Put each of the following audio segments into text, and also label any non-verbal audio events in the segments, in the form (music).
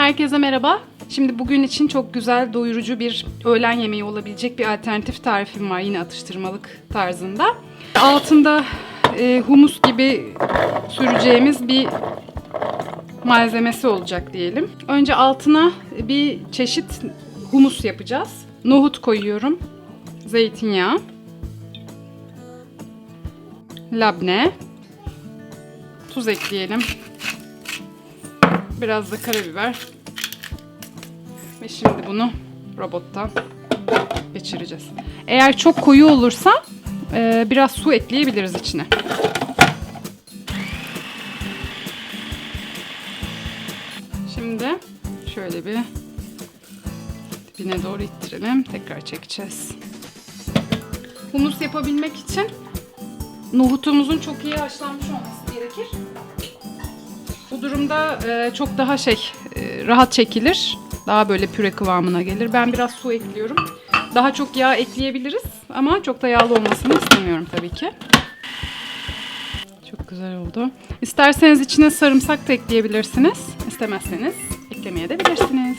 Herkese merhaba. Şimdi bugün için çok güzel, doyurucu bir öğlen yemeği olabilecek bir alternatif tarifim var. Yine atıştırmalık tarzında. Altında e, humus gibi süreceğimiz bir malzemesi olacak diyelim. Önce altına bir çeşit humus yapacağız. Nohut koyuyorum. Zeytinyağı. Labne. Tuz ekleyelim. Biraz da karabiber. Ve şimdi bunu robottan geçireceğiz. Eğer çok koyu olursa e, biraz su ekleyebiliriz içine. Şimdi şöyle bir dibine doğru ittirelim. Tekrar çekeceğiz. Humus yapabilmek için nohutumuzun çok iyi haşlanmış olması gerekir. Durumda e, çok daha şey e, rahat çekilir. Daha böyle püre kıvamına gelir. Ben biraz su ekliyorum. Daha çok yağ ekleyebiliriz ama çok da yağlı olmasını istemiyorum tabii ki. Çok güzel oldu. İsterseniz içine sarımsak da ekleyebilirsiniz. İstemezseniz eklemeye de bilirsiniz.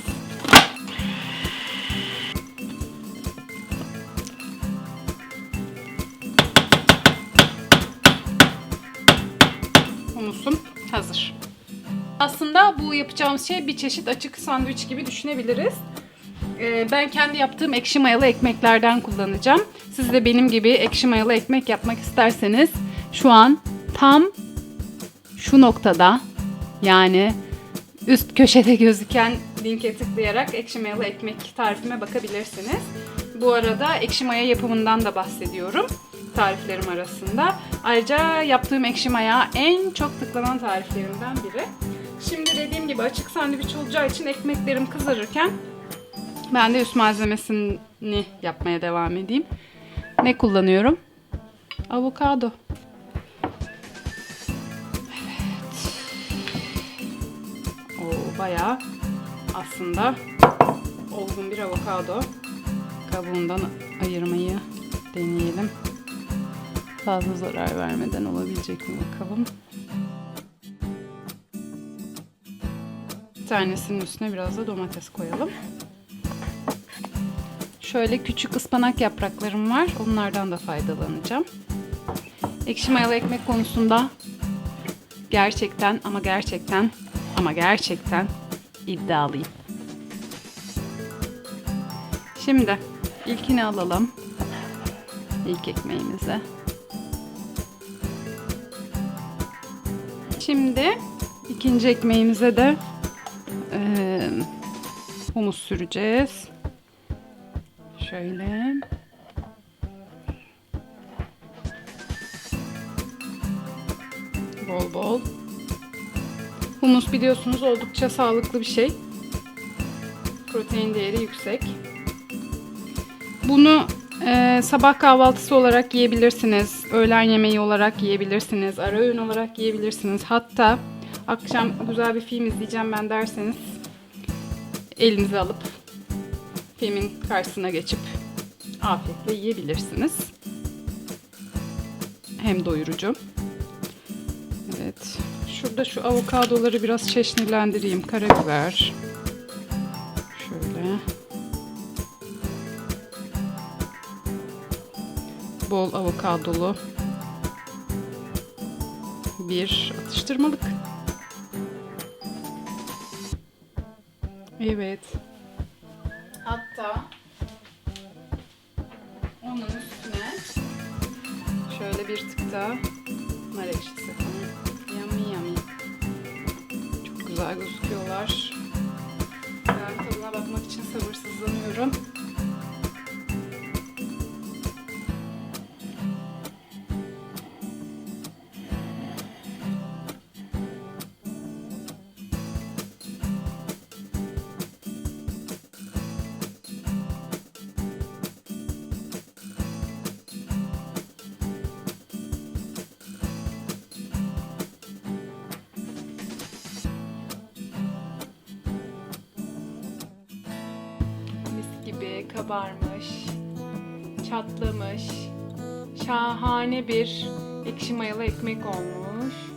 Humusum hazır. Aslında bu yapacağımız şey bir çeşit açık sandviç gibi düşünebiliriz. Ee, ben kendi yaptığım ekşi mayalı ekmeklerden kullanacağım. Siz de benim gibi ekşi mayalı ekmek yapmak isterseniz şu an tam şu noktada yani üst köşede (laughs) gözüken linke tıklayarak ekşi mayalı ekmek tarifime bakabilirsiniz. Bu arada ekşi maya yapımından da bahsediyorum tariflerim arasında. Ayrıca yaptığım ekşi maya en çok tıklanan tariflerimden biri. Şimdi dediğim gibi açık sandviç olacağı için ekmeklerim kızarırken ben de üst malzemesini yapmaya devam edeyim. Ne kullanıyorum? Avokado. Evet. O bayağı aslında olgun bir avokado. Kabuğundan ayırmayı deneyelim. Fazla zarar vermeden olabilecek mi bakalım. Tanesinin üstüne biraz da domates koyalım. Şöyle küçük ıspanak yapraklarım var. Onlardan da faydalanacağım. Ekşi mayalı ekmek konusunda gerçekten ama gerçekten ama gerçekten iddialıyım. Şimdi ilkini alalım. İlk ekmeğimizi. Şimdi ikinci ekmeğimize de humus süreceğiz. Şöyle. Bol bol. Humus biliyorsunuz oldukça sağlıklı bir şey. Protein değeri yüksek. Bunu e, sabah kahvaltısı olarak yiyebilirsiniz. Öğlen yemeği olarak yiyebilirsiniz. Ara öğün olarak yiyebilirsiniz. Hatta akşam güzel bir film izleyeceğim ben derseniz elinize alıp filmin karşısına geçip afiyetle yiyebilirsiniz. Hem doyurucu. Evet. Şurada şu avokadoları biraz çeşnilendireyim. Karabiber. Şöyle. Bol avokadolu bir atıştırmalık. Evet. Hatta onun üstüne şöyle bir tık daha nar ekşisi. Yummy yummy. Çok güzel gözüküyorlar. Ben tadına bakmak için sabırsızlanıyorum. Kabarmış, çatlamış, şahane bir ekşi mayalı ekmek olmuş.